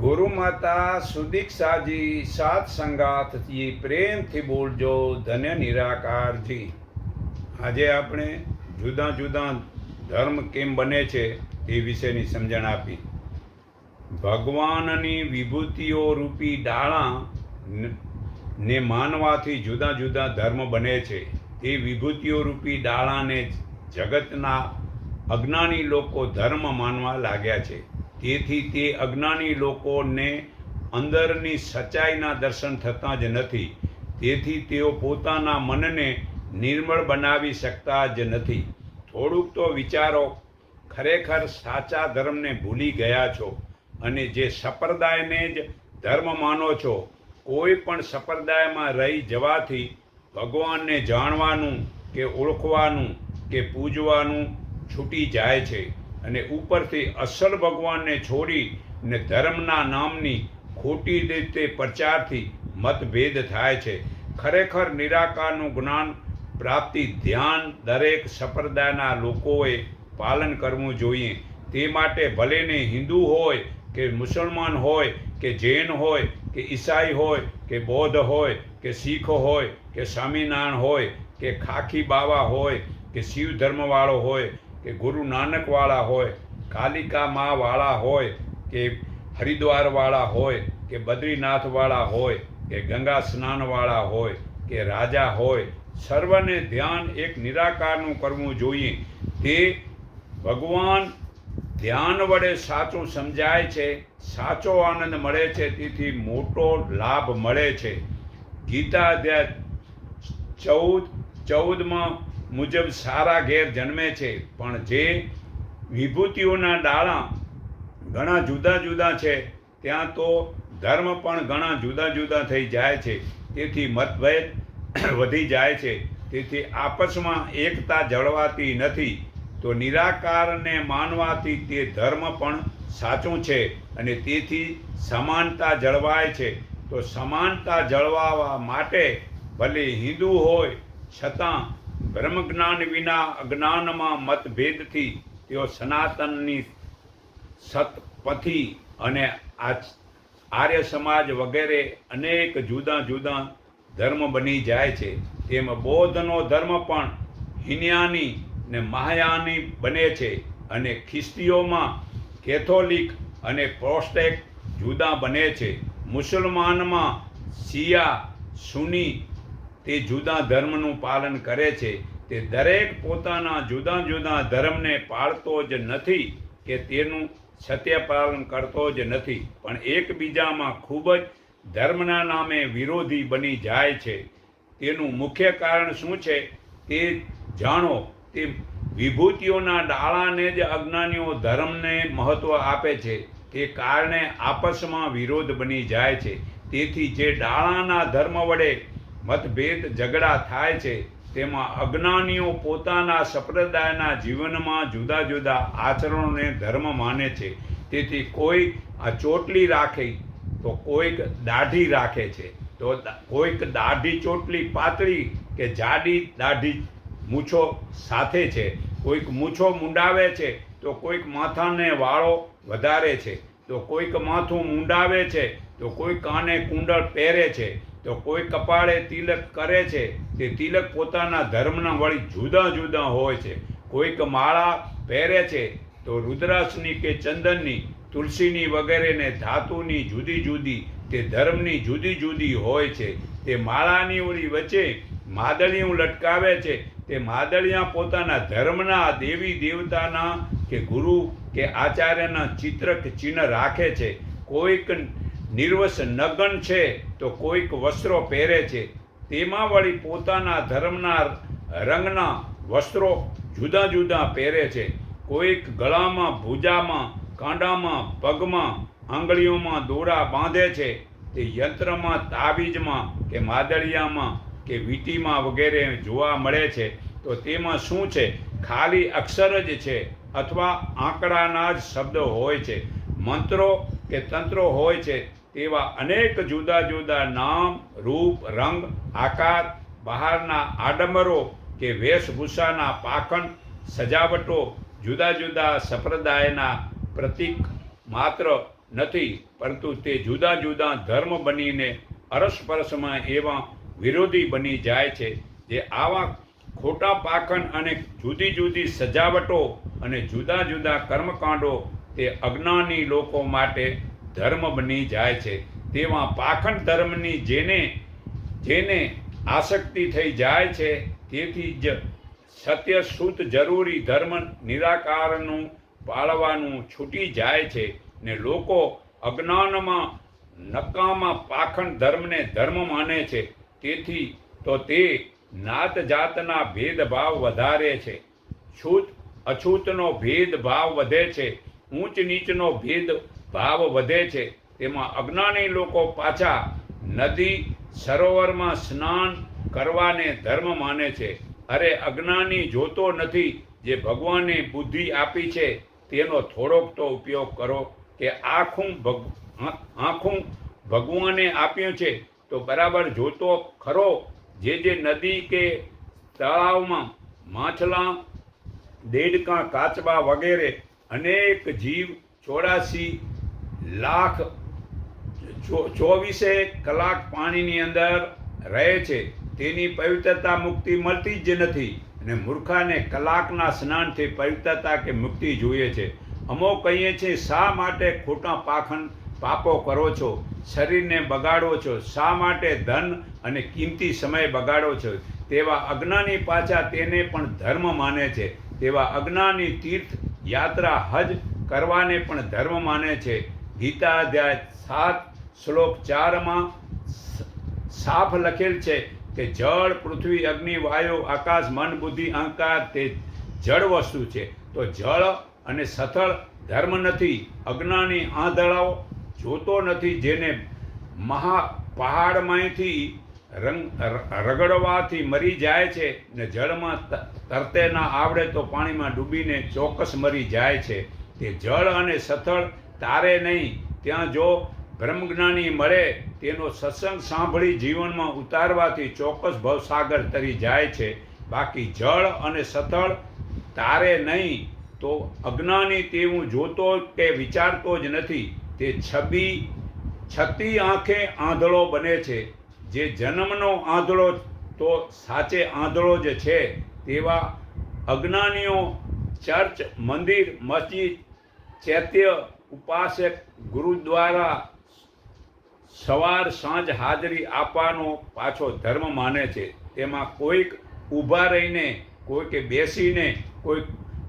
ગુરુ માતા સુદીક્ષાજી સાત સંગાતથી પ્રેમથી બોલજો, ધન્ય નિરાકારજી. આજે આપણે જુદા જુદા ધર્મ કેમ બને છે તે વિશેની સમજણ આપી. ભગવાનની વિભૂતિઓ રૂપી ડાળા ને માનવાથી જુદા જુદા ધર્મ બને છે. તે વિભૂતિઓ રૂપી ડાળાને જગતના અજ્ઞાની લોકો ધર્મ માનવા લાગ્યા છે. તેથી તે અજ્ઞાની લોકોને અંદરની સચ્ચાઈના દર્શન થતાં જ નથી. તેથી તેઓ પોતાના મનને નિર્મળ બનાવી શકતા જ નથી. થોડુંક તો વિચારો, ખરેખર સાચા ધર્મને ભૂલી ગયા છો અને જે સંપ્રદાયને જ ધર્મ માનો છો, કોઈ પણ સંપ્રદાયમાં રહી જવાથી ભગવાનને જાણવાનું કે ઓળખવાનું કે પૂજવાનું છૂટી જાય છે. અને ઉપરથી અસલ ભગવાનને છોડી ને ધર્મના નામની ખોટી રીતે પ્રચારથી મતભેદ થાય છે. ખરેખર નિરાકારનું જ્ઞાન પ્રાપ્તિ ધ્યાન દરેક સંપ્રદાયના લોકોએ પાલન કરવું જોઈએ. તે માટે ભલેને હિન્દુ હોય કે મુસલમાન હોય કે જૈન હોય કે ઈસાઈ હોય કે બૌદ્ધ હોય કે શીખ હોય કે સ્વામિનારાયણ હોય કે ખાખી બાવા હોય કે શિવ ધર્મવાળો હોય કે ગુરુ નાનકવાળા હોય, કાલિકા માવાળા હોય, કે હરિદ્વારવાળા હોય, કે બદ્રીનાથવાળા હોય, કે ગંગા સ્નાનવાળા હોય, કે રાજા હોય, સર્વને ધ્યાન એક નિરાકારનું કરવું જોઈએ. તે ભગવાન ધ્યાન વડે સાચું સમજાય છે, સાચો આનંદ મળે છે, તેથી મોટો લાભ મળે છે. ગીતા અધ્યાય ચૌદ, ચૌદમાં મુજબ સારા ઘેર જન્મે છે. પણ જે વિભૂતિઓના ડાળા ઘણા જુદા જુદા છે, ત્યાં તો ધર્મ પણ ઘણા જુદા જુદા થઈ જાય છે. તેથી મતભેદ વધી જાય છે. તેથી આપસમાં એકતા જળવાતી નથી. તો નિરાકારને માનવાથી તે ધર્મ પણ સાચું છે અને તેથી સમાનતા જળવાય છે. તો સમાનતા જળવાવા માટે ભલે હિન્દુ હોય, છતાં બ્રહ્મજ્ઞાન વિના અજ્ઞાનમાં મતભેદથી તેઓ સનાતનની સતપથી અને આર્ય સમાજ વગેરે અનેક જુદા જુદા ધર્મ બની જાય છે. તેમ બૌદ્ધનો ધર્મ પણ હિન્યાની ને મહાયાની બને છે અને ખ્રિસ્તીઓમાં કેથોલિક અને પ્રોસ્ટેક જુદા બને છે. મુસલમાનમાં શિયા, સુની તે જુદા ધર્મનું પાલન કરે છે, તે દરેક પોતાના જુદા જુદા ધર્મને પાળતો જ નથી કે તેનું સત્ય પાલન કરતો જ નથી. પણ એકબીજામાં ખૂબ જ ધર્મના નામે વિરોધી બની જાય છે. તેનું મુખ્ય કારણ શું છે? તે જાણો, તે વિભૂતિઓના ડાળાને જ અજ્ઞાનીઓ ધર્મને મહત્વ આપે છે. તે કારણે આપસમાં વિરોધ બની જાય છે. તેથી જે ડાળાના ધર્મ વડે મતભેદ ઝઘડા થાય છે. તેમાં અજ્ઞાનીઓ પોતાના સંપ્રદાયના જીવનમાં જુદા જુદા આચરણોને ધર્મ માને છે. તેથી કોઈ આ ચોટલી રાખે તો કોઈક દાઢી રાખે છે. તો કોઈક દાઢી ચોટલી પાતળી કે જાડી દાઢી મૂછો સાથે છે. કોઈક મૂછો મુંડાવે છે તો કોઈક માથાને વાળો વધારે છે. તો કોઈક માથું મુંડાવે છે તો કોઈ કાને કુંડળ પહેરે છે. તો કોઈ કપાળે તિલક કરે છે, તે તિલક પોતાના ધર્મના વળી જુદા જુદા હોય છે. કોઈક માળા પહેરે છે, તો રુદ્રાક્ષની કે ચંદનની, તુલસીની વગેરેને ધાતુની જુદી જુદી, તે ધર્મની જુદી જુદી હોય છે. તે માળાની ઓલી વચ્ચે માદળિયું લટકાવે છે. તે માદળિયા પોતાના ધર્મના દેવી દેવતાના કે ગુરુ કે આચાર્યના ચિત્રક ચિહ્ન રાખે છે. કોઈક નિર્વસ નગન છે, તો કોઈક વસ્ત્રો પહેરે છે. તેમાં વળી પોતાના ધર્મના રંગના વસ્ત્રો જુદા જુદા પહેરે છે. કોઈક ગળામાં, ભૂજામાં, કાંડામાં, પગમાં, આંગળીઓમાં દોરા બાંધે છે. તે યંત્રમાં તાબીજમાં કે માદળિયામાં કે વીંટીમાં વગેરે જોવા મળે છે. તો તેમાં શું છે? ખાલી અક્ષર જ છે અથવા આંકડાના જ શબ્દો હોય છે. મંત્રો કે તંત્રો હોય છે. તેવા અનેક જુદા જુદા નામ, રૂપ, રંગ, આકાર, બહારના આડંબરો કે વેશભૂષાના પાખંડ, સજાવટો જુદા જુદા સંપ્રદાયના પ્રતીક માત્ર નથી, પરંતુ તે જુદા જુદા ધર્મ બનીને અરસપરસમાં એવા વિરોધી બની જાય છે, જે આવા ખોટા પાખંડ અને જુદી જુદી સજાવટો અને જુદા જુદા કર્મકાંડો તે અજ્ઞાની લોકો માટે ધર્મ બની જાય છે તેમાં પાખંડ ધર્મની જેને જેને આસક્તિ થઈ જાય છે, તેથી જ સત્ય શુદ્ધ જરૂરી ધર્મ નિરાકારનું પાળવાનું છૂટી જાય છે ને લોકો અજ્ઞાનમાં નકામાં પાખંડ ધર્મને ધર્મ માને છે, તેથી તો તે નાત જાતના ભેદભાવ વધારે છે. છૂત અછૂતનો ભેદભાવ વધે છે, ઊંચ નીચનો ભેદભાવ વધે છે તેમાં અજ્ઞાની લોકો પાછા નદી સરોવરમાં સ્નાન કરવાને ધર્મ માને છે. અરે અજ્ઞાની જોતો નથી જે ભગવાને બુદ્ધિ આપી છે, તેનો થોડોક તો ઉપયોગ કરો કે આખું ભગ આખું ભગવાને આપ્યું છે, તો બરાબર જોતો ખરો. જે જે નદી કે તળાવમાં માછલા, દેડકા, કાચબા વગેરે અનેક જીવ ચોરાસી લાખ ચોવીસે કલાક પાણીની અંદર રહે છે. તેની પવિત્રતા મુક્તિ મળતી જ નથી. અને મૂર્ખાને કલાકના સ્નાનથી પવિત્રતા કે મુક્તિ જોઈએ છે. અમો કહીએ છીએ શા માટે ખોટા પાખંડ પાપો કરો છો? શરીરને બગાડો છો. શા માટે ધન અને કિંમતી સમય બગાડો છો? તેવા અજ્ઞાની પાછા તેને પણ ધર્મ માને છે. તેવા અજ્ઞાની તીર્થ યાત્રા હજ કરવાને પણ ધર્મ માને છે. ગીતા અધ્યાય સાત, શ્લોક ચારમાં સાફ લખેલ છે કે જળ, પૃથ્વી, અગ્નિ, વાયુ, આકાશ, મન, બુદ્ધિ, અહંકાર તે જળ વસ્તુ છે. તો જળ અને સથળ ધર્મ નથી. અજ્ઞાની આંધળાઓ જોતો નથી જેને મહા પહાડમાંથી રંગ રગડવાથી મરી જાય છે ને જળમાં તરતે ના આવડે તો પાણીમાં ડૂબીને ચોક્કસ મરી જાય છે. તે જળ અને સથળ તારે નહીં, ત્યાં જો બ્રહ્મજ્ઞાની મળે, તેનો સત્સંગ સાંભળી જીવનમાં ઉતારવાથી ચોક્કસ ભવસાગર તરી જાય છે. બાકી જળ અને સથળ તારે નહીં, તો અજ્ઞાની તેવું જોતો કે વિચારતો જ નથી. તે છબી, છતી આંખે આંધળો બને છે. જે જન્મનો આંધળો, તો સાચે આંધળો જ છે. તેવા અજ્ઞાનીઓ ચર્ચ, મંદિર, મસ્જિદ, ચૈત્ય ઉપાસક ગુરુદ્વારા સવાર સાંજ હાજરી આપવાનો પાછો ધર્મ માને છે. તેમાં કોઈક ઊભા રહીને, કોઈકે બેસીને, કોઈક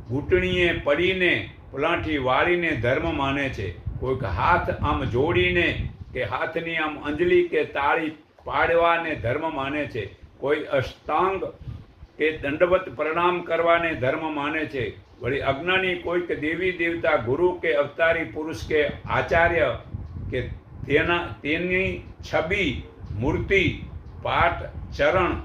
ઘૂંટણીએ પડીને, પલાઠી વાળીને ધર્મ માને છે. કોઈક હાથ આમ જોડીને કે હાથની આમ અંજલી કે તાળી પાડવાને ધર્મ માને છે. કોઈ અષ્ટાંગ કે દંડવત પ્રણામ કરવાને ધર્મ માને છે. વળી અજ્ઞાની કોઈક દેવી દેવતા, ગુરુ કે અવતારી, પુરુષ કે આચાર્ય કે તેના, તેની છબી, મૂર્તિ, પાઠ, ચરણ,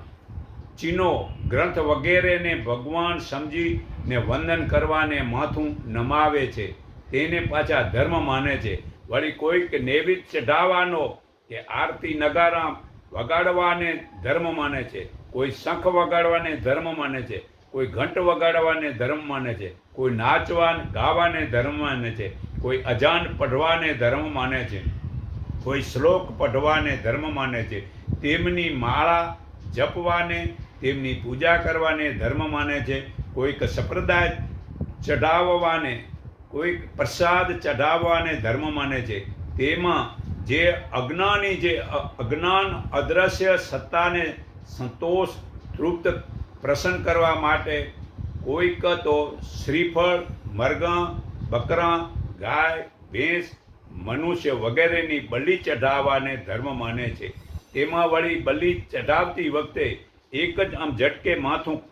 ચિહ્નો, ગ્રંથ વગેરેને ભગવાન સમજીને વંદન કરવાને માથું નમાવે છે. તેને પાછા ધર્મ માને છે. વળી કોઈક નૈવિધ ચઢાવવાનો કે આરતી નગારા વગાડવાને ધર્મ માને છે. કોઈ શંખ વગાડવાને ધર્મ માને છે. કોઈ ઘંટ વગાડવાને ધર્મ માને છે, કોઈ નાચવા ગાવાને ધર્મ માને છે, કોઈ અજાન પઢવાને ધર્મ માને છે, કોઈ શ્લોક પઢવાને ધર્મ માને છે. તેમની માળા જપવાને, તેમની પૂજા કરવાને ધર્મ માને છે. કોઈક સંપ્રદાય ચઢાવવાને, કોઈક પ્રસાદ ચઢાવવાને ધર્મ માને છે. તેમાં જે અજ્ઞાની જે અજ્ઞાન અદ્રશ્ય સત્તાને સંતોષ તૃપ્ત પ્રસન્ન કરવા માટે કોઈક તો શ્રીફળ, મરઘા, બકરા, ગાય, ભેંસ, મનુષ્ય વગેરેની બલિ ચઢાવવાને ધર્મ માને છે. તેમાં વળી બલિ ચઢાવતી વખતે એક જ આમ ઝટકે માથું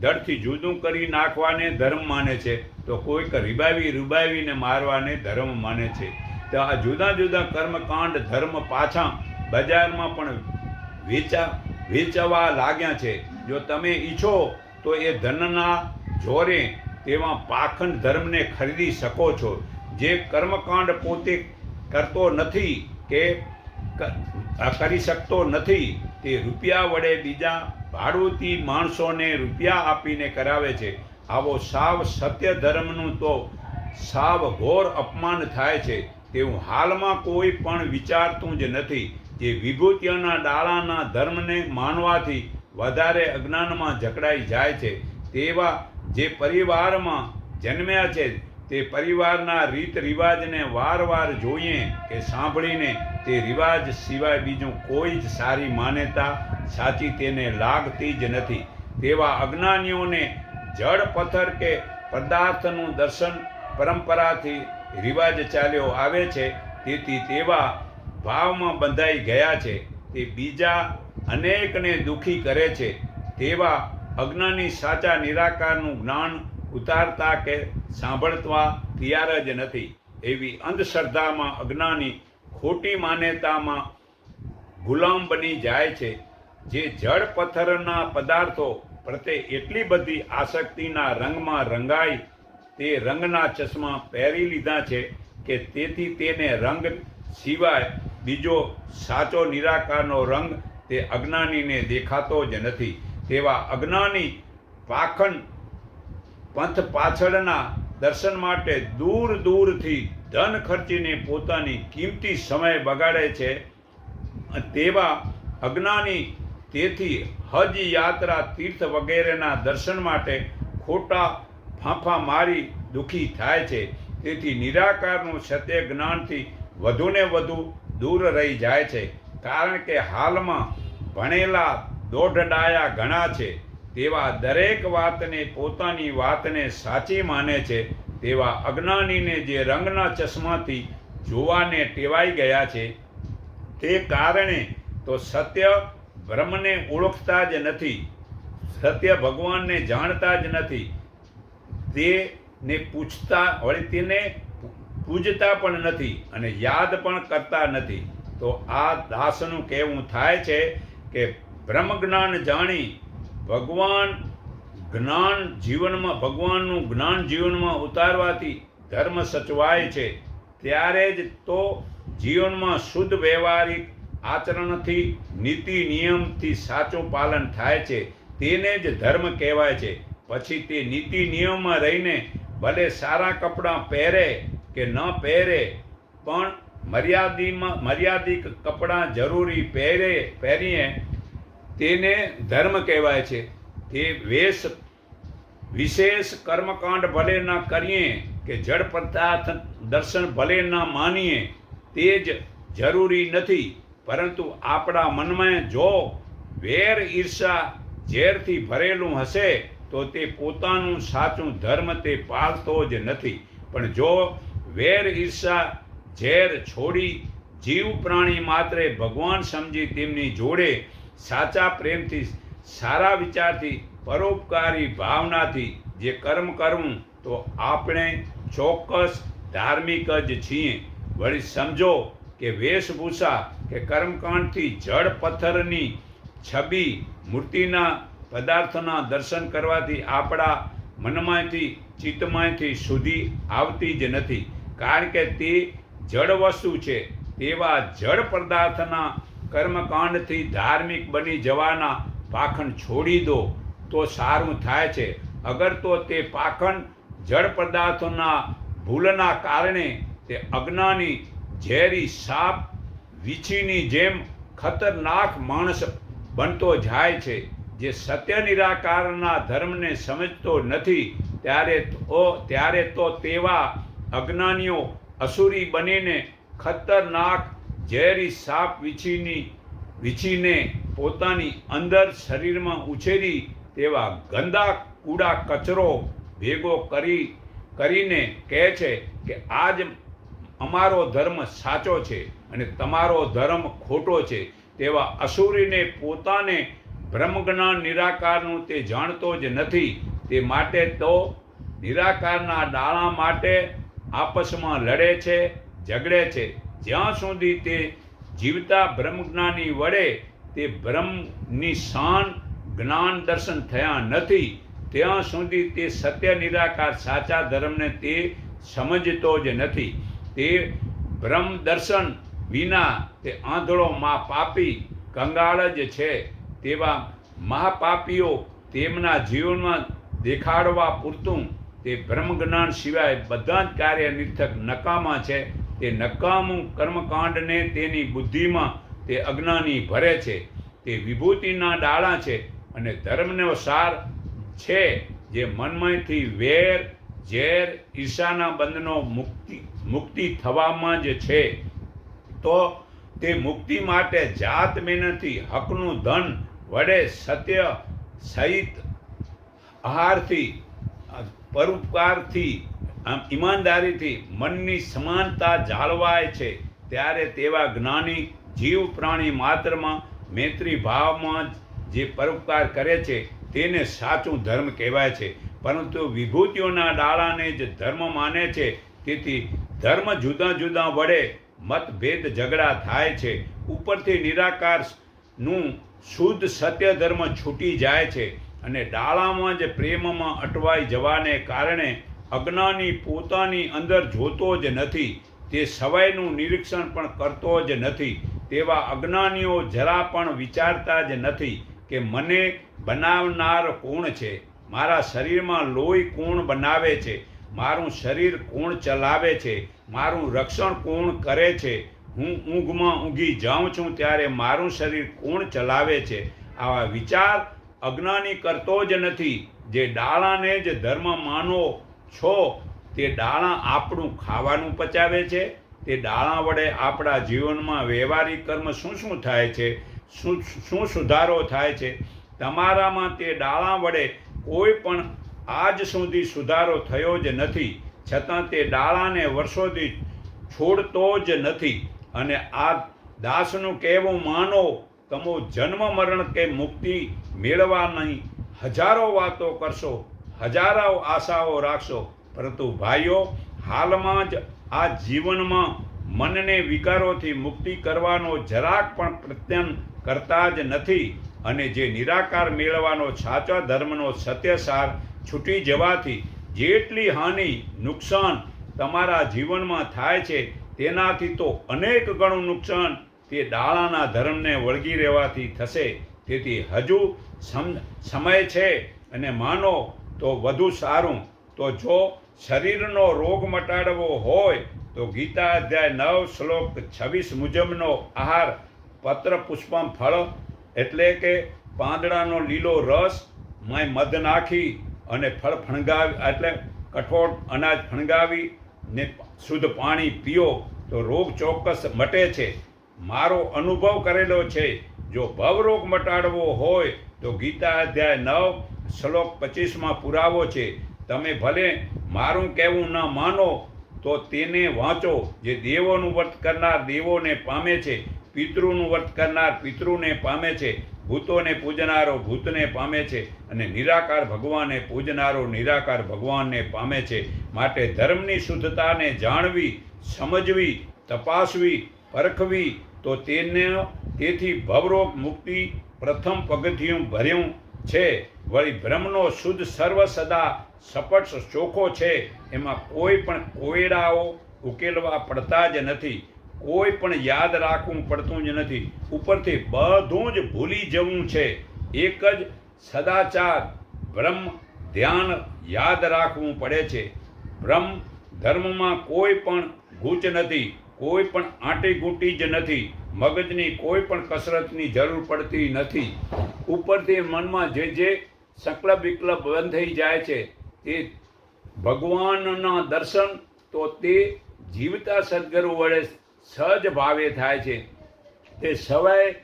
દળથી જુદું કરી નાખવાને ધર્મ માને છે. તો કોઈક રીબાવી રૂબાવીને મારવાને ધર્મ માને છે. તો આ જુદા જુદા કર્મકાંડ ધર્મ પાછા બજારમાં પણ વેચા, વેચવા લાગ્યા છે. જો તમે ઈચ્છો તો એ ધનના જોરે તેમાં પાખંડ ધર્મને ખરીદી શકો છો. જે કર્મકાંડ પોતે કરતો નથી કે કરી શકતો નથી, તે રૂપિયા વડે બીજા ભાડુતી માણસોને રૂપિયા આપીને કરાવે છે. આવો સાવ સત્ય ધર્મનું તો સાવ ઘોર અપમાન થાય છે. તેવું હાલમાં કોઈ પણ વિચારતું જ નથી. જે વિભૂતિઓના ડાળાના ધર્મને માનવાથી વધારે અજ્ઞાનમાં જકડાઈ જાય છે, તેવા જે પરિવારમાં જન્મ્યા છે, તે પરિવારના રીત રિવાજને વારવાર જોઈએ કે સાંભળીને તે રિવાજ સિવાય બીજું કોઈ જ સારી માન્યતા સાચી તેને લાગતી જ નથી. તેવા અજ્ઞાનીઓને જળ પથ્થર કે પદાર્થનું દર્શન પરંપરાથી રિવાજ ચાલ્યો આવે છે, તેથી તેવા ભાવમાં બંધાઈ ગયા છે. તે બીજા અનેકને દુઃખી કરે છે, તેવા અજ્ઞાની સાચા નિરાકારનું જ્ઞાન ઉતારતા કે સાંભળતા તૈયાર જ નથી. એવી અંધશ્રદ્ધામાં અજ્ઞાની ખોટી માન્યતામાં ગુલામ બની જાય છે, જે જળ પથ્થરના પદાર્થો પ્રત્યે એટલી બધી આસક્તિના રંગમાં રંગાઈ તે રંગના ચશ્મા પહેરી લીધા છે કે તેથી તેને રંગ સિવાય બીજો સાચો નિરાકારનો રંગ તે અજ્ઞાનીને દેખાતો જ નથી. તેવા અજ્ઞાની પાખંડ પંથ પાછળના દર્શન માટે દૂર દૂરથી ધન ખર્ચીને પોતાની કિંમતી સમય બગાડે છે. તેવા અજ્ઞાની તેથી હજ યાત્રા તીર્થ વગેરેના દર્શન માટે ખોટા ફાંફા મારી દુઃખી થાય છે. તેથી નિરાકારનું સત્ય જ્ઞાનથી વધુને વધુ દૂર રહી જાય છે. કારણ કે હાલમાં ભણેલા દોઢડાયા ઘણા છે, તેવા દરેક વાતને પોતાની વાતને સાચી માને છે, તેવા અજ્ઞાનીને જે રંગના ચશ્માથી જોવાને ટેવાઈ ગયા છે. તે કારણે તો સત્ય બ્રહ્મને ઓળખતા જ નથી, સત્ય ભગવાનને જાણતા જ નથી. તેને પૂછતા વળી તેને પૂજતા પણ નથી અને યાદ પણ કરતા નથી. તો આ દાસનું કહેવું થાય છે કે બ્રહ્મ જ્ઞાન જાણી ભગવાન જ્ઞાન જીવનમાં, ભગવાનનું જ્ઞાન જીવનમાં ઉતારવાથી ધર્મ સચવાય છે. ત્યારે જ તો જીવનમાં શુદ્ધ વ્યવહારિક આચરણથી, નીતિ નિયમથી સાચું પાલન થાય છે. તેને જ ધર્મ કહેવાય છે. પછી તે નીતિ નિયમમાં રહીને ભલે સારા કપડાં પહેરે કે ન પહેરે, પણ મર્યાદિમાં મર્યાદિક કપડાં જરૂરી પહેરે પહેરીએ, તેને ધર્મ કહેવાય છે. તે વેશ, વિશેષ કર્મકાંડ ભલે ના કરીએ કે જળ પદાર્થ દર્શન ભલે ના માનીએ, તે જ જરૂરી નથી. પરંતુ આપણા મનમાં જો વેર ઈર્ષા ઝેરથી ભરેલું હશે, તો તે પોતાનું સાચું ધર્મ તે પાળતો જ નથી. પણ જો વેર ઈર્ષા ઝેર છોડી જીવ પ્રાણી માત્રે ભગવાન સમજી તેમની જોડે સાચા પ્રેમથી, સારા વિચારથી, પરોપકારી ભાવનાથી જે કર્મ કરવું તો આપણે ચોક્કસ ધાર્મિક જ છીએ. વળી સમજો કે વેશભૂષા, કે કર્મકાંડથી જળ પથ્થરની છબી મૂર્તિના પદાર્થોના દર્શન કરવાથી આપણા મનમાંથી, ચિત્તમાંથી સુધી આવતી જ નથી. કારણ કે તે જળ વસ્તુ છે, તેવા જળ પદાર્થના કર્મકાંડથી ધાર્મિક બની જવાના પાખંડ છોડી દો, તો સારું થાય છે. અગર તો તે પાખંડ જળ પદાર્થોના ભૂલના કારણે તે અજ્ઞાની, ઝેરી સાપ, વીછીની જેમ ખતરનાક માણસ બનતો જાય છે, જે સત્ય નિરાકારના ધર્મને સમજતો નથી, ત્યારે તો ત્યારે તો તેવા અજ્ઞાનીઓ અસુરી બનીને ખતરનાક ઝેરી સાપ વીછીની, વીછીને પોતાની અંદર શરીરમાં ઉછેરી તેવા ગંદા કૂડા કચરો ભેગો કરી, કરીને કહે છે કે આજ અમારો ધર્મ સાચો છે અને તમારો ધર્મ ખોટો છે. તેવા અસુરીને પોતાને બ્રહ્મજ્ઞાન નિરાકારનું તે જાણતો જ નથી. તે માટે તો નિરાકારના ડાળા માટે આપસમાં લડે છે, ઝઘડે છે. જ્યાં સુધી તે જીવતા બ્રહ્મજ્ઞાની વડે તે બ્રહ્મની શાન, જ્ઞાન દર્શન થયા નથી, ત્યાં સુધી તે સત્ય નિરાકાર સાચા ધર્મને તે સમજતો જ નથી. તે બ્રહ્મ દર્શન વિના તે આંધળો મા પાપી કંગાળ જ છે. તેવા મહાપાપીઓ તેમના જીવનમાં દેખાડવા પૂરતું તે બ્રહ્મ જ્ઞાન સિવાય બધા જ કાર્ય નિર્થક નકામા છે. તે નકામું કર્મકાંડને તેની બુદ્ધિમાં તે અજ્ઞાની ભરે છે. તે વિભૂતિના ડાળા છે અને ધર્મનો સાર છે જે મનમયથી વેર, ઝેર, ઈર્ષાના બંધનો મુક્તિ મુક્તિ થવામાં જ છે. તો તે મુક્તિ માટે જાત મહેનતથી હકનું ધન વડે સત્ય, સહિત, આહારથી પરોપકારથી, આમ ઈમાનદારીથી મનની સમાનતા જાળવાય છે, ત્યારે તેવા જ્ઞાની જીવ પ્રાણી માત્રમાં મૈત્રી ભાવમાં જે પરોપકાર કરે છે, તેને સાચું ધર્મ કહેવાય છે. પરંતુ વિભૂતિઓના ડાળાને જે ધર્મ માને છે, તેથી ધર્મ જુદા જુદા વડે મતભેદ ઝઘડા થાય છે. ઉપરથી નિરાકારનું શુદ્ધ સત્ય ધર્મ છૂટી જાય છે. અને ડાળામાં જ પ્રેમમાં અટવાઈ જવાને કારણે અજ્ઞાની પોતાની અંદર જોતો જ નથી, તે સવાયનું નિરીક્ષણ પણ કરતો જ નથી, તેવા અજ્ઞાનીઓ જરા પણ વિચારતા જ નથી કે મને બનાવનાર કોણ છે, મારા શરીરમાં લોહી કોણ બનાવે છે, મારું શરીર કોણ ચલાવે છે, મારું રક્ષણ કોણ કરે છે, હું ઊંઘમાં ઊંઘી જાઉં છું ત્યારે મારું શરીર કોણ ચલાવે છે, આવા વિચાર અજ્ઞાની કરતો જ નથી. જે ડાળાને જ ધર્મ માનો છો, તે ડાળા આપણું ખાવાનું પચાવે છે. તે ડાળા વડે આપણા જીવનમાં વ્યવહારિક કર્મ શું શું થાય છે? શું શું સુધારો થાય છે? તમારામાં તે ડાળા વડે કોઈ પણ આજ સુધી સુધારો થયો જ નથી. છતાં તે ડાળાને વર્ષોથી છોડતો જ નથી. અને આ દાસનું કહેવું માનો તમો જન્મ મરણ કે મુક્તિ મેળવવાની હજારો વાતો કરશો હજારો આશાઓ રાખશો. પરંતુ ભાઈઓ, હાલમાં જ આ જીવનમાં મનને વિકારોથી મુક્તિ કરવાનો જરાક પણ પ્રત્યન કરતા જ નથી અને જે નિરાકાર મેળવવાનો સાચા ધર્મનો સત્યસાર છૂટી જવાથી જેટલી હાનિ, નુકસાન તમારા જીવનમાં થાય છે, તેનાથી તો અનેક ગણું નુકસાન તે દાળાના ધર્મને વળગી રહેવાથી થશે. તેથી હજુ સમ, સમય છે અને માનો તો વધુ સારું. તો જો શરીરનો રોગ મટાડવો હોય, તો ગીતા અધ્યાય નવ શ્લોક છવ્વીસ મુજબનો આહાર પત્ર પુષ્પમ ફળ, એટલે કે પાંદડાનો લીલો રસ મેં મધ નાખી અને ફળ ફણગાવી, એટલે કઠોળ અનાજ ફણગાવી ને શુદ્ધ પાણી પીઓ, તો રોગ ચોક્કસ મટે છે. મારો અનુભવ કરેલો છે. જો ભવરોગ મટાડવો હોય, તો ગીતા અધ્યાય નવ, શ્લોક પચીસમાં પુરાવો છે. તમે ભલે મારું કહેવું ન માનો, તો તેને વાંચો. જે દેવોનું વ્રત કરનાર દેવોને પામે છે, પિતૃનું વ્રત કરનાર પિતૃને પામે છે, ભૂતોને પૂજનારો ભૂતને પામે છે, અને નિરાકાર ભગવાનને પૂજનારો નિરાકાર ભગવાનને પામે છે. માટે ધર્મની શુદ્ધતાને જાણવી, સમજવી, તપાસવી પરખવી તો તેને તેથી ભવરોગ મુક્તિ પ્રથમ પગથિયું ભર્યું છે. વળી બ્રહ્મનો શુદ્ધ સર્વ સદા સપટ ચોખ્ખો છે. એમાં કોઈ પણ કોયડાઓ ઉકેલવા પડતા જ નથી. કોઈ પણ યાદ રાખવું પડતું જ નથી. ઉપરથી બધું જ ભૂલી જવું છે. એક જ સદાચાર બ્રહ્મ ધ્યાન યાદ રાખવું પડે છે. બ્રહ્મ ધર્મમાં કોઈ પણ ગૂંચ નથી. કોઈ પણ આંટી ઘૂંટી જ નથી. મગજની કોઈ પણ કસરતની જરૂર પડતી નથી. ઉપરથી મનમાં જે જે સંકલ્પ વિકલ્પ બંધ થઈ જાય છે, તે ભગવાનના દર્શન, તો તે જીવતા સદગુરુ વડે સહજ ભાવે થાય છે. તે સવાય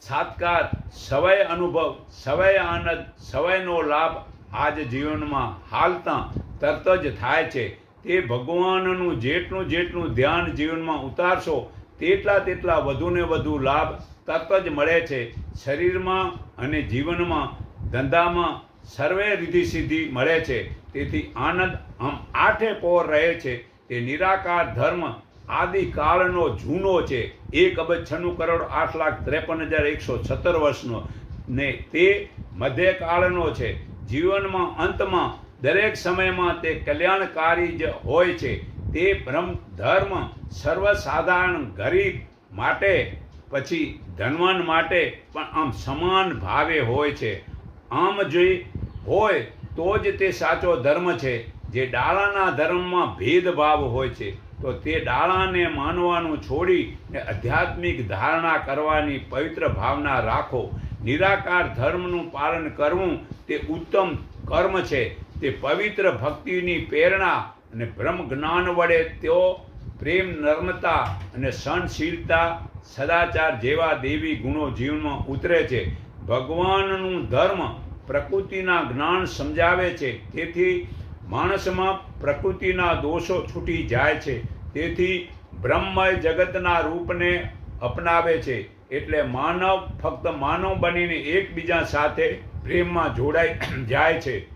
સાત્કાર, સવાય અનુભવ, સવાય આનંદ, સવાયનો લાભ આજ જીવનમાં હાલતા તરત જ થાય છે. તે ભગવાનનું જેટલું જેટલું ધ્યાન જીવનમાં ઉતારશો, તેટલા તેટલા વધુને વધુ લાભ તરત જ મળે છે. શરીરમાં અને જીવનમાં ધંધામાં સર્વે રીધિ સિદ્ધિ મળે છે. તેથી આનંદ આમ આઠે પોર રહે છે. તે નિરાકાર ધર્મ આદિકાળનો જૂનો છે. એક અબજ છન્નું કરોડ આઠ લાખ ત્રેપન હજાર એકસો સત્તર વર્ષનો ને તે મધ્યકાળનો છે. જીવનમાં અંતમાં દરેક સમયમાં તે કલ્યાણકારી જ હોય છે. તે બ્રહ્મ ધર્મ સર્વસાધારણ ગરીબ માટે, પછી ધનવાન માટે પણ આમ સમાન ભાવે હોય છે. આમ જે હોય તો જ તે સાચો ધર્મ છે. જે ડાળાના ધર્મમાં ભેદભાવ હોય છે, તો તે ડાળાને માનવાનું છોડીને આધ્યાત્મિક ધારણા કરવાની પવિત્ર ભાવના રાખો. નિરાકાર ધર્મનું પાલન કરવું તે ઉત્તમ કર્મ છે. તે પવિત્ર ભક્તિની પ્રેરણા અને બ્રહ્મ જ્ઞાન વડે તેઓ પ્રેમ નર્મતા અને સહનશીલતા સદાચાર જેવા દેવી ગુણો જીવનમાં ઉતરે છે. ભગવાનનું ધર્મ પ્રકૃતિના જ્ઞાન સમજાવે છે. તેથી માણસમાં પ્રકૃતિના દોષો છૂટી જાય છે. તેથી બ્રહ્મય જગતના રૂપને અપનાવે છે. એટલે માનવ ફક્ત માનવ બનીને એકબીજા સાથે પ્રેમમાં જોડાઈ જાય છે.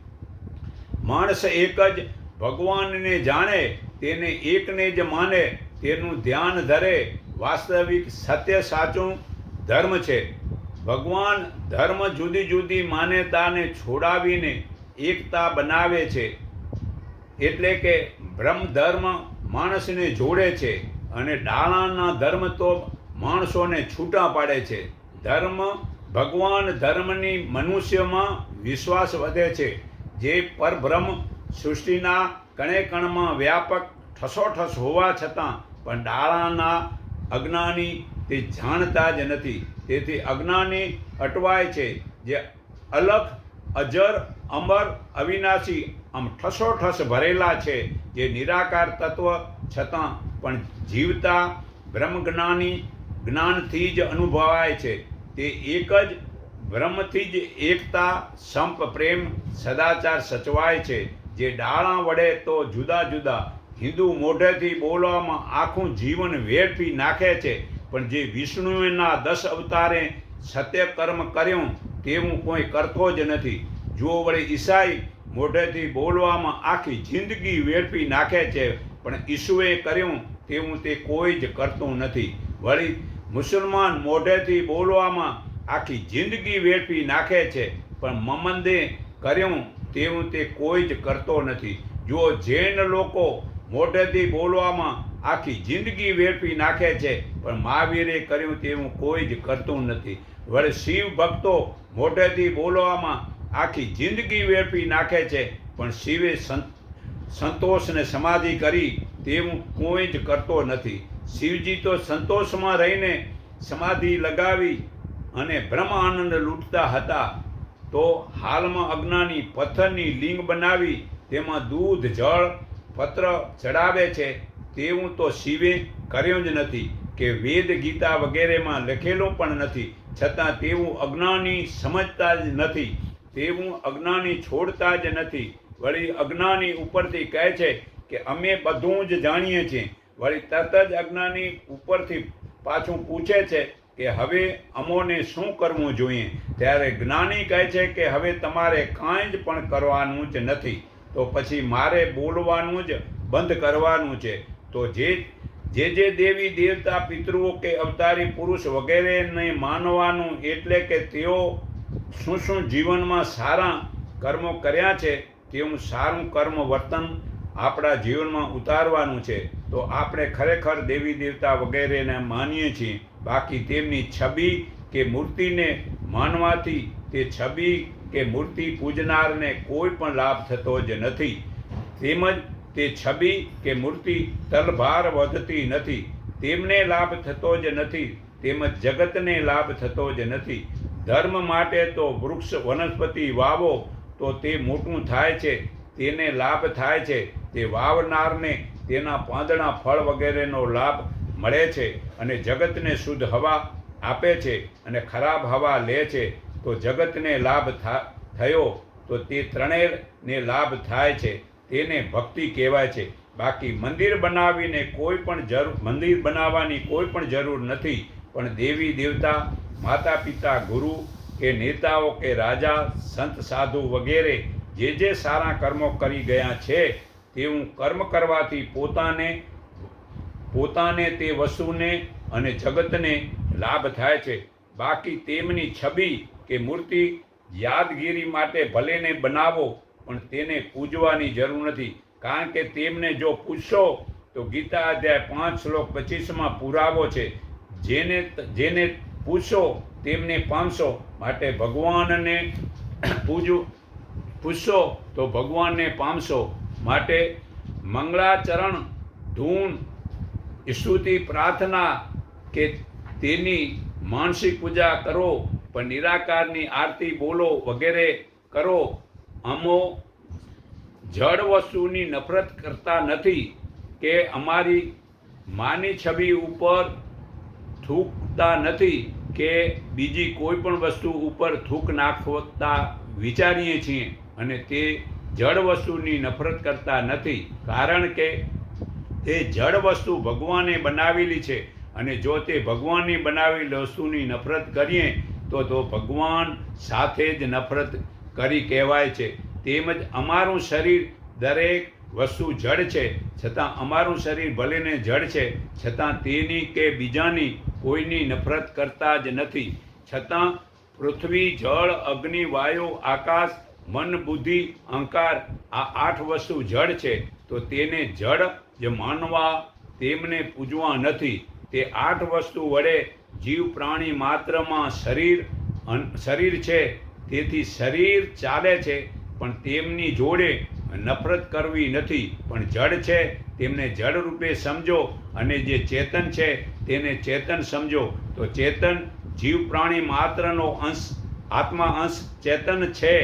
માણસ એક જ ભગવાનને જાણે, તેને એકને જ માને, તેનું ધ્યાન ધરે. વાસ્તવિક સત્ય સાચું ધર્મ છે. ભગવાન ધર્મ જુદી જુદી માન્યતાને છોડાવીને એકતા બનાવે છે. એટલે કે બ્રહ્મ ધર્મ માણસને જોડે છે અને ડાળાના ધર્મ તો માણસોને છૂટા પાડે છે. ધર્મ ભગવાન ધર્મની મનુષ્યમાં વિશ્વાસ વધે છે. જે પરબ્રહ્મ સૃષ્ટિના કણે કણમાં વ્યાપક ઠસોઠસ હોવા છતાં પણ ડાળાના અજ્ઞાની તે જાણતા જ નથી. તેથી અજ્ઞાની અટવાય છે જે અલખ, અજર, અમર, અવિનાશી આમ ઠસોઠસ ભરેલા છે જે નિરાકાર તત્વ છતાં પણ જીવતા બ્રહ્મજ્ઞાની જ્ઞાનથી જ અનુભવાય છે. તે એક જ બ્રહ્મથી જ એકતા, સંપ, પ્રેમ, સદાચાર સચવાય છે. જે ડાળા વડે તો જુદા જુદા. હિન્દુ મોઢેથી બોલવામાં આખું જીવન વેડફી નાખે છે. પણ જે વિષ્ણુના દસ અવતારે સત્ય કર્મ કર્યું, તેવું કોઈ કરતો જ નથી. જુઓ વળી ઈસાઈ મોઢેથી બોલવામાં આખી જિંદગી વેડફી નાખે છે. પણ ઈસુએ કર્યું, તેવું તે કોઈ જ કરતું નથી. વળી મુસલમાન મોઢેથી બોલવામાં આખી જિંદગી વેડફી નાખે છે. પણ મમંદે કર્યું તેવું તે કોઈ જ કરતો નથી. જો જૈન લોકો મોઢેથી બોલવામાં આખી જિંદગી વેડફી નાખે છે, પણ મહાવીરે કર્યું તેવું કોઈ જ કરતું નથી. વળી શિવ ભક્તો મોઢેથી બોલવામાં આખી જિંદગી વેડફી નાખે છે, પણ શિવે સંત સંતોષને સમાધિ કરી તેવું કોઈ જ કરતો નથી. શિવજી તો સંતોષમાં રહીને સમાધિ લગાવી અને બ્રહ્મ આનંદ લૂંટતા હતા, તો હાલમાં અજ્ઞાની પથ્થરની લિંગ બનાવી તેમાં દૂધ, જળ, પત્ર ચડાવે છે. તેવું તો શિવે કર્યું જ નથી કે વેદ, ગીતા વગેરેમાં લખેલું પણ નથી. છતાં તેવું અજ્ઞાની સમજતા જ નથી. તેવું અજ્ઞાની છોડતા જ નથી. વળી અજ્ઞાની ઉપરથી કહે છે કે અમે બધું જ જાણીએ છીએ. વળી તરત જ અજ્ઞાની ઉપરથી પાછું પૂછે છે કે હવે અમોને શું કરવું જોઈએ? ત્યારે જ્ઞાની કહે છે કે હવે તમારે કાંઈ જ પણ કરવાનું જ નથી. તો પછી મારે બોલવાનું જ બંધ કરવાનું છે. તો જે જે જે દેવી દેવતા પિતૃઓ કે અવતારી પુરુષ વગેરેને માનવાનું એટલે કે તેઓ શું શું જીવનમાં સારા કર્મો કર્યા છે, તેવું સારું કર્મ વર્તન આપણા જીવનમાં ઉતારવાનું છે. તો આપણે ખરેખર દેવી દેવતા વગેરેને માનીએ છીએ. બાકી તેમની છબી કે મૂર્તિને માનવાથી, તે છબી કે મૂર્તિ પૂજનારને કોઈ પણ લાભ થતો જ નથી. તેમજ તે છબી કે મૂર્તિ તલભાર વધતી નથી. તેમને લાભ થતો જ નથી, તેમજ જગતને લાભ થતો જ નથી. ધર્મ માટે તો વૃક્ષ વનસ્પતિ વાવો તો તે મોટું થાય છે, તેને લાભ થાય છે. તે વાવનારને તેના પાંદડા ફળ વગેરેનો લાભ મળે છે અને જગતને શુદ્ધ હવા આપે છે અને ખરાબ હવા લે છે, તો જગતને લાભ થયો, તો તે ત્રણેયને લાભ થાય છે. તેને ભક્તિ કહેવાય છે. બાકી મંદિર બનાવીને કોઈ પણ જરૂર, મંદિર બનાવવાની કોઈ પણ જરૂર નથી, પણ દેવી દેવતા, માતા પિતા, ગુરુ કે નેતાઓ કે રાજા, સંત, સાધુ વગેરે જે જે સારા કર્મો કરી ગયા છે, તેવું કર્મ કરવાથી પોતાને પોતાને તે વસ્તુને અને જગતને લાભ થાય છે. બાકી તેમની છબી કે મૂર્તિ યાદગીરી માટે ભલેને બનાવો, પણ તેને પૂજવાની જરૂર નથી. કારણ કે તેમને જો પૂછશો, તો ગીતા અધ્યાય પાંચ શ્લોક પચીસમાં પુરાવો છે. જેને જેને પૂછશો, તેમને પામશો. માટે ભગવાનને પૂજો, પૂછશો, તો ભગવાનને પામશો. માટે મંગળાચરણ, ધૂન સ્તુતિ પ્રાર્થના કે તેની માનસિક પૂજા કરો, પણ નિરાકારની આરતી બોલો વગેરે કરો. અમો જળ વસ્તુની નફરત કરતા નથી કે અમારી માની છબી ઉપર થૂકતા નથી કે બીજી કોઈ પણ વસ્તુ ઉપર થૂક નાખતા વિચારીએ છીએ અને તે જળ વસ્તુની નફરત કરતા નથી. કારણ કે તે જળ વસ્તુ ભગવાને બનાવેલી છે. અને જો તે ભગવાનની બનાવેલી વસ્તુની નફરત કરીએ, તો તો ભગવાન સાથે જ નફરત કરી કહેવાય છે. તેમજ અમારું શરીર દરેક વસ્તુ જડ છે. છતાં અમારું શરીર ભલેને જડ છે, છતાં તેની કે બીજાની કોઈની નફરત કરતા જ નથી. છતાં પૃથ્વી, જળ, અગ્નિ, વાયુ, આકાશ, મન, બુદ્ધિ, અહંકાર આ આઠ વસ્તુ જડ છે, તો તેને જડ જે માનવા તેમને પૂજવા નથી, તે આઠ વસ્તુ વડે જીવ પ્રાણી માત્રમાં શરીર શરીર છે, તેથી શરીર ચાલે છે, પણ તેમની જોડે નફરત કરવી નથી, પણ જડ છે, તેમને જડ રૂપે સમજો અને જે ચેતન છે, તેને ચેતન સમજો. તો ચેતન જીવ પ્રાણી માત્રનો અંશ, આત્મા અંશ ચેતન છે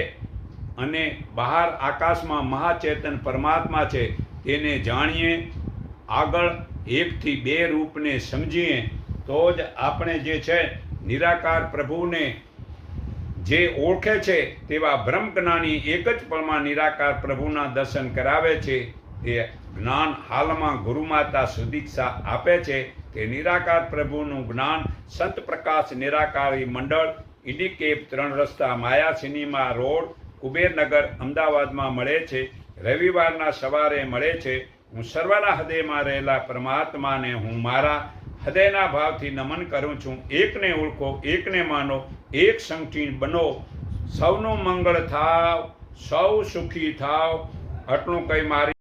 અને બહાર આકાશમાં મહાચેતન પરમાત્મા છે. તેને જાણીએ, આગળ એકથી બે રૂપને સમજીએ, તો જ આપણે જે છે નિરાકાર પ્રભુને જે ઓળખે છે તેવા બ્રહ્મ જ્ઞાની એક જ પળમાં નિરાકાર પ્રભુના દર્શન કરાવે છે, તે જ્ઞાન હાલમાં ગુરુમાતા સુદીક્ષા આપે છે, તે નિરાકાર પ્રભુનું જ્ઞાન સંત પ્રકાશ નિરાકારી મંડળ ઇન્ડિકેપ ત્રણ રસ્તા માયા સિનેમા રોડ, કુબેરનગર અમદાવાદમાં મળે છે રવિવારના સવારે મળે છે, હું સર્વના હૃદયમાં રહેલા પરમાત્માને હું મારા હૃદયના ભાવથી નમન કરું છું. એકને ઓળખો, એકને માનો, એક સંગઠી બનો. સૌનું મંગળ થાવ, સૌ સુખી થાવ. આટલું કંઈ મારી